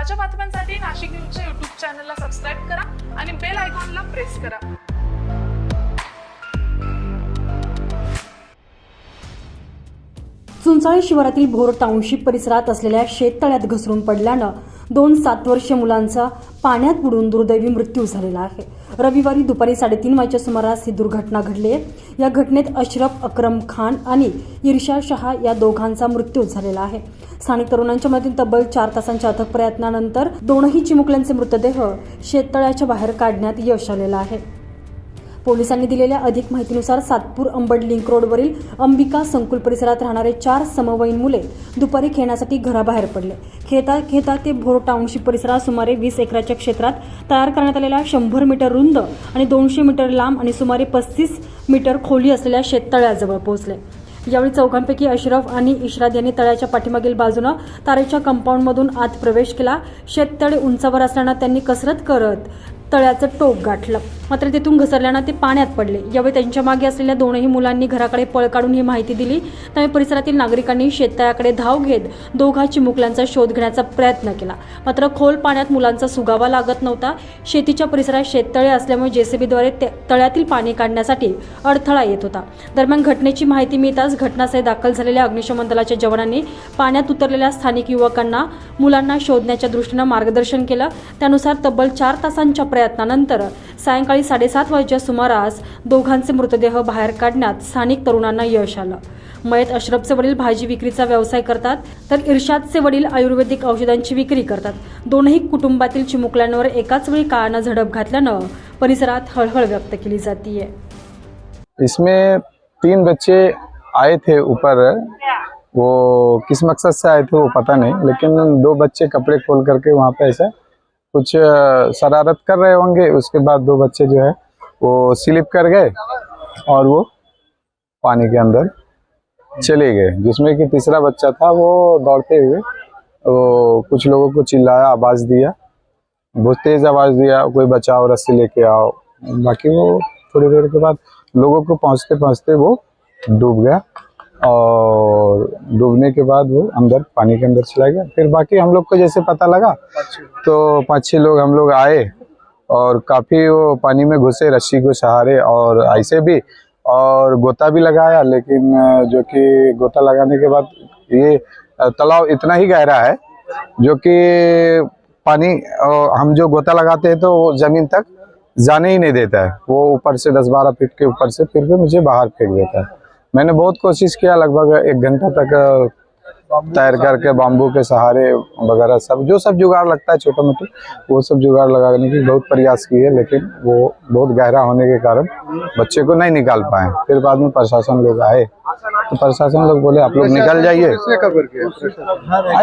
ताज्या बातम्यांसाठी नाशिक न्यूजच्या युट्यूब चॅनलला सबस्क्राईब करा आणि बेल आयकॉनला प्रेस करा. चुंचाळी शिवारातील भोर टाउनशिप परिसरात असलेल्या शेततळ्यात घसरून पडल्यानं दोन सात वर्षीय मुलांचा पाण्यात बुडून दुर्दैवी मृत्यू झालेला आहे. रविवारी दुपारी साडेतीन वाजच्या सुमारास ही दुर्घटना घडली आहे. या घटनेत अशरफ अक्रम खान आणि इर्षा शहा या दोघांचा मृत्यू झालेला आहे. स्थानिक तरुणांच्या मदतीने तब्बल चार तासांच्या अथक प्रयत्नानंतर दोनही चिमुकल्यांचे मृतदेह शेततळ्याच्या बाहेर काढण्यात यश आलेलं आहे. पोलिसांनी दिलेल्या अधिक माहितीनुसार सातपूर अंबड लिंक रोडवरील अंबिका संकुल परिसरात राहणारे चार समवयीन मुले दुपारी खेळण्यासाठी घराबाहेर पडले. खेळता खेळता ते भोर टाउनशिप परिसरात सुमारे वीस एकराच्या क्षेत्रात तयार करण्यात आलेल्या शंभर मीटर रुंद आणि दोनशे मीटर लांब आणि सुमारे पस्तीस मीटर खोली असलेल्या शेततळ्याजवळ पोहोचले. यावेळी चौघांपैकी अशरफ आणि इशराद यांनी तळ्याच्या पाठीमागील बाजूनं तारेच्या कंपाऊंडमधून आत प्रवेश केला. शेततळे उंचावर असल्यानं त्यांनी कसरत करत तळ्याचं टोक गाठलं. मात्र तिथून घसरल्यानं ते पाण्यात पडले. यावेळी त्यांच्या मागे असलेल्या दोनही मुलांनी घराकडे पळ काढून ही माहिती दिली. त्यामुळे परिसरातील नागरिकांनी शेततळ्याकडे धाव घेत दोघा चिमुकल्यांचा शोध घेण्याचा प्रयत्न केला. मात्र खोल पाण्यात मुलांचा सुगावा लागत नव्हता. शेतीच्या परिसरात शेततळे असल्यामुळे जेसीबीद्वारे तळ्यातील पाणी काढण्यासाठी अडथळा येत होता. दरम्यान घटनेची माहिती मिळताच घटनास्थळी दाखल झालेल्या अग्निशमन दलाच्या जवानांनी पाण्यात उतरलेल्या स्थानिक युवकांना मुलांना शोधण्याच्या दृष्टीनं मार्गदर्शन केलं. त्यानुसार तब्बल चार तासांच्या प्रयत्नानंतर सायंकाळी साडेसात वाजेच्या सुमारास दोघांचे मृतदेह बाहेर काढण्यात स्थानिक तरुणांना यश आलं. मयत अशरफचे वडील भाजी विक्रीचा व्यवसाय करतात तर इर्शादचे वडील आयुर्वेदिक औषधांची विक्री करतात. दोनही कुटुंबातील चिमुकल्यांवर एकाच वेळी काळानं झडप घातल्यानं परिसरात हळहळ व्यक्त केली जातीये. इसमें तीन बच्चे आए थे ऊपर। वो किस मकसद से आए थे वो पता नहीं लेकिन दो बच्चे कपड़े खोल करके वहाँ पे ऐसा कुछ शरारत कर रहे होंगे। उसके बाद दो बच्चे जो है, वो स्लिप कर गए और वो पानी के अंदर चले गए, जिसमें कि तीसरा बच्चा था, वो दौड़ते हुए, वो कुछ लोगों को चिल्लाया, आवाज़ दिया, बहुत तेज आवाज़ दिया, कोई बचाओ, रस्सी लेके आओ। बाकी वो थोड़ी देर के बाद लोगों को पहुँचते पहुँचते वो डूब गया। और डूबने के बाद वो अंदर, पानी के अंदर चला गया। फिर बाकी हम लोग को जैसे पता लगा तो पाँच छः लोग हम लोग आए और काफ़ी वो पानी में घुसे, रस्सी को सहारे और ऐसे भी, और गोता भी लगाया। लेकिन जो कि गोता लगाने के बाद ये तालाब इतना ही गहरा है, जो कि पानी हम जो गोता लगाते हैं तो वो ज़मीन तक जाने ही नहीं देता है। वो ऊपर से दस बारह फीट के ऊपर से फिर भी मुझे बाहर फेंक देता है। मैंने बहुत कोशिश किया लगभग एक घंटा तक, तैर करके बाम्बू के सहारे वगैरह सब, जो सब जुगाड़ लगता है छोटा मोटा, वो सब जुगाड़ लगाने की बहुत प्रयास किए, लेकिन वो बहुत गहरा होने के कारण बच्चे को नहीं निकाल पाए। फिर बाद में प्रशासन लोग आए। तो प्रशासन लोग बोले आप लोग निकल जाइए।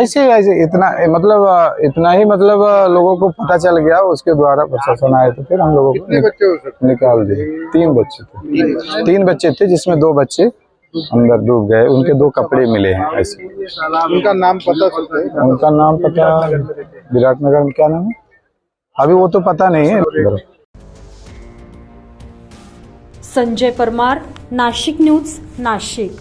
ऐसे ऐसे इतना मतलब इतना ही मतलब लोगों को पता चल गया उसके द्वारा प्रशासन आए तो फिर हम लोगों को निक- निकाल दिए। तीन बच्चे थे। तीन बच्चे थे जिसमें दो बच्चे अंदर डूब गए उनके दो कपड़े मिले हैं ऐसे। उनका नाम पता चलता है उनका नाम पता विराटनगर में क्या नाम है? अभी वो तो पता नहीं है। संजय परमार नाशिक न्यूज़ नाशिक।